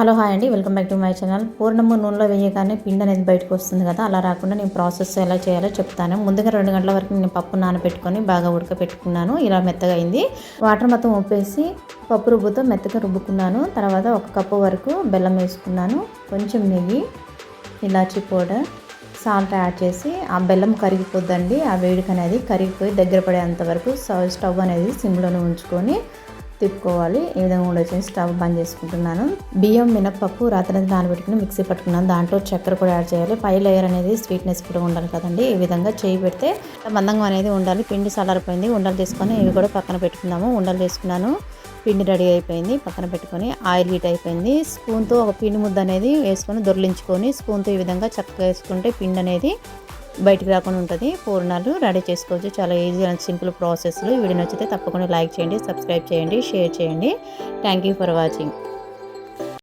Hello hi అండి welcome back to my channel. పూర్ణము నూనెలో వేయగానే పిండి అనేది బయటకు వస్తుంది కదా అలా రాకుండా నేను ప్రాసెస్ ఎలా చేయాలో చెప్తాను. ముందుగా రెండు గంటల వరకు నేను పప్పు నానబెట్టుకొని బాగా ఉడకపెట్టుకున్నాను ఇలా మెత్తగా అయింది. వాటర్ మొత్తం ఉప్పేసి పప్పు రుబ్బుతో మెత్తగా రుబ్బుకున్నాను. తర్వాత ఒక కప్పు వరకు బెల్లం వేసుకున్నాను. కొంచెం నెయ్యి ఇలాచీ పౌడర్ సాల్ట్ యాడ్ చేసి ఆ బెల్లం కరిగిపోద్దండి. ఆ వేడికి అనేది కరిగిపోయి దగ్గర పడేంత వరకు స్టవ్ స్టవ్ అనేది సిమ్లోనే ఉంచుకొని తిప్పుకోవాలి. ఈ విధంగా ఉండొచ్చి స్టవ్ బంద్ చేసుకుంటున్నాను. బియ్యం మినపప్పు రాత్రి నానబెట్టుకుని మిక్సీ పట్టుకున్నాను. దాంట్లో చక్కెర కూడా యాడ్ చేయాలి. పై లేయర్ అనేది స్వీట్నెస్ కూడా ఉండాలి కదండి. ఈ విధంగా చేయి పెడితే మందంగా అనేది ఉండాలి. పిండి సలారిపోయింది ఉండలు తీసుకొని ఇవి కూడా పక్కన పెట్టుకుందాము. ఉండలు తీసుకున్నాను. పిండి రెడీ అయిపోయింది. పక్కన పెట్టుకొని ఆయిల్ హీట్ అయిపోయింది. స్పూన్తో ఒక పిండి ముద్ద అనేది వేసుకొని దొర్లించుకొని స్పూన్తో ఈ విధంగా చక్కగా వేసుకుంటే పిండి అనేది బయటికి రాకుండా ఉంటుంది. పూర్ణాలు రెడీ చేసుకోవచ్చు. చాలా ఈజీ అండ్ సింపుల్ ప్రాసెస్లో వీడియో నచ్చితే తప్పకుండా లైక్ చేయండి సబ్స్క్రైబ్ చేయండి షేర్ చేయండి. Thank you for watching.